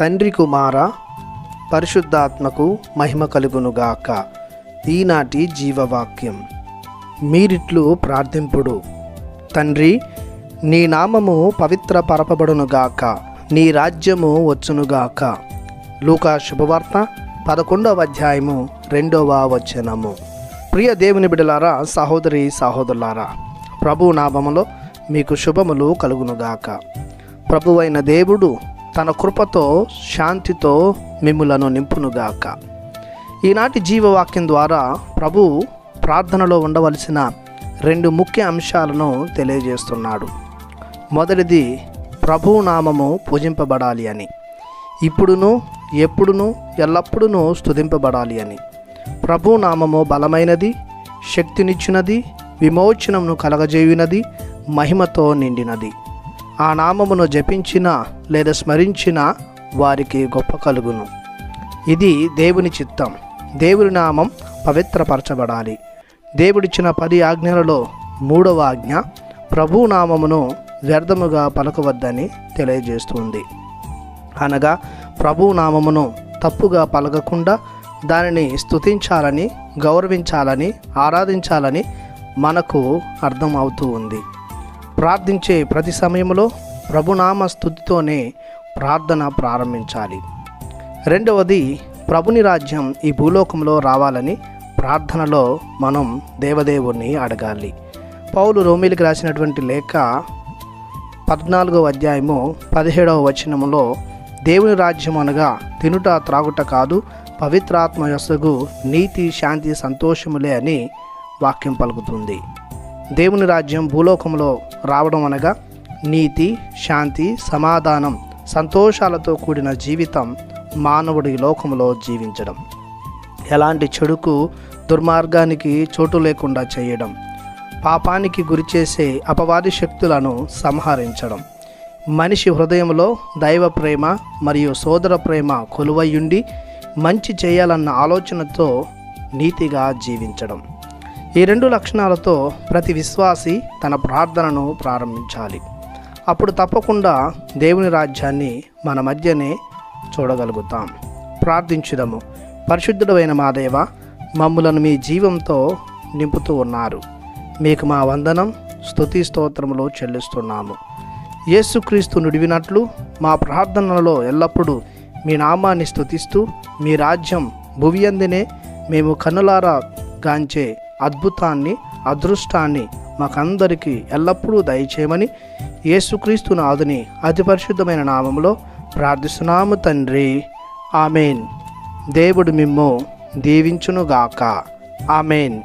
తండ్రి కుమార పరిశుద్ధాత్మకు మహిమ కలుగునుగాక. ఈనాటి జీవవాక్యం. మీరిట్లు ప్రార్థింపుడు. తండ్రి నీ నామము పవిత్ర పరపబడునుగాక నీ రాజ్యము వచ్చునుగాక. లూకా శుభవార్త పదకొండవ అధ్యాయము రెండవ వచనము. ప్రియ దేవుని బిడలారా సహోదరి సహోదరులారా ప్రభు నామములో మీకు శుభములు కలుగునుగాక. ప్రభువైన దేవుడు తన కృపతో శాంతితో మిమ్ములను నింపునుగాక. ఈనాటి జీవవాక్యం ద్వారా ప్రభు ప్రార్థనలో ఉండవలసిన రెండు ముఖ్య అంశాలను తెలియజేస్తున్నాడు. మొదటిది ప్రభు నామము పూజింపబడాలి అని. ఇప్పుడును ఎప్పుడును ఎల్లప్పుడూ స్తుతింపబడాలి అని. ప్రభు నామము బలమైనది శక్తినిచ్చినది విమోచనమును కలగజేయునది మహిమతో నిండినది. ఆ నామమును జపించిన లేదా స్మరించిన వారికి గొప్ప కలుగును. ఇది దేవుని చిత్తం. దేవుని నామం పవిత్రపరచబడాలి. దేవుడిచ్చిన పది ఆజ్ఞలలో మూడవ ఆజ్ఞ ప్రభు నామమును వ్యర్థముగా పలకవద్దని తెలియజేస్తుంది. అనగా ప్రభు నామమును తప్పుగా పలకకుండా దానిని స్తుతించాలని గౌరవించాలని ఆరాధించాలని మనకు అర్థం అవుతూ ఉంది. ప్రార్థించే ప్రతి సమయంలో ప్రభునామ స్థుతితోనే ప్రార్థన ప్రారంభించాలి. రెండవది ప్రభుని రాజ్యం ఈ భూలోకంలో రావాలని ప్రార్థనలో మనం దేవదేవుణ్ణి అడగాలి. పౌలు రోమిలికి రాసినటువంటి లేఖ పద్నాలుగవ అధ్యాయము పదిహేడవ వచనములో దేవుని రాజ్యం అనగా తినుట త్రాగుట కాదు పవిత్రాత్మ యస్సుగు నీతి శాంతి సంతోషములే అని వాక్యం పలుకుతుంది. దేవుని రాజ్యం భూలోకంలో రావడం అనగా నీతి శాంతి సమాధానం సంతోషాలతో కూడిన జీవితం మానవుడి లోకంలో జీవించడం. ఎలాంటి చెడుకు దుర్మార్గానికి చోటు లేకుండా చేయడం. పాపానికి గురిచేసే అపవాది శక్తులను సంహరించడం. మనిషి హృదయంలో దైవ ప్రేమ మరియు సోదర ప్రేమ కొలువయ్యుండి మంచి చేయాలన్న ఆలోచనతో నీతిగా జీవించడం. ఈ రెండు లక్షణాలతో ప్రతి విశ్వాసి తన ప్రార్థనను ప్రారంభించాలి. అప్పుడు తప్పకుండా దేవుని రాజ్యాన్ని మన మధ్యనే చూడగలుగుతాం. ప్రార్థించుదము. పరిశుద్ధుడైన మా దేవ మమ్ములను మీ జీవంతో నింపుతూ ఉన్నారు. మీకు మా వందనం స్థుతి స్తోత్రములు చెల్లిస్తున్నాము. యేసుక్రీస్తు నుడివినట్లు మా ప్రార్థనలలో ఎల్లప్పుడూ మీ నామాన్ని స్తుతిస్తూ మీ రాజ్యం భువియందినే మేము కన్నులారా గాంచే అద్భుతాన్ని అదృష్టాన్ని మాకందరికీ ఎల్లప్పుడూ దయచేయమని యేసుక్రీస్తు నాదుని అతి పరిశుద్ధమైన నామంలో ప్రార్థిస్తున్నాము తండ్రి. ఆమెన్. దేవుడు మిమ్ము దీవించునుగాక. ఆమెన్.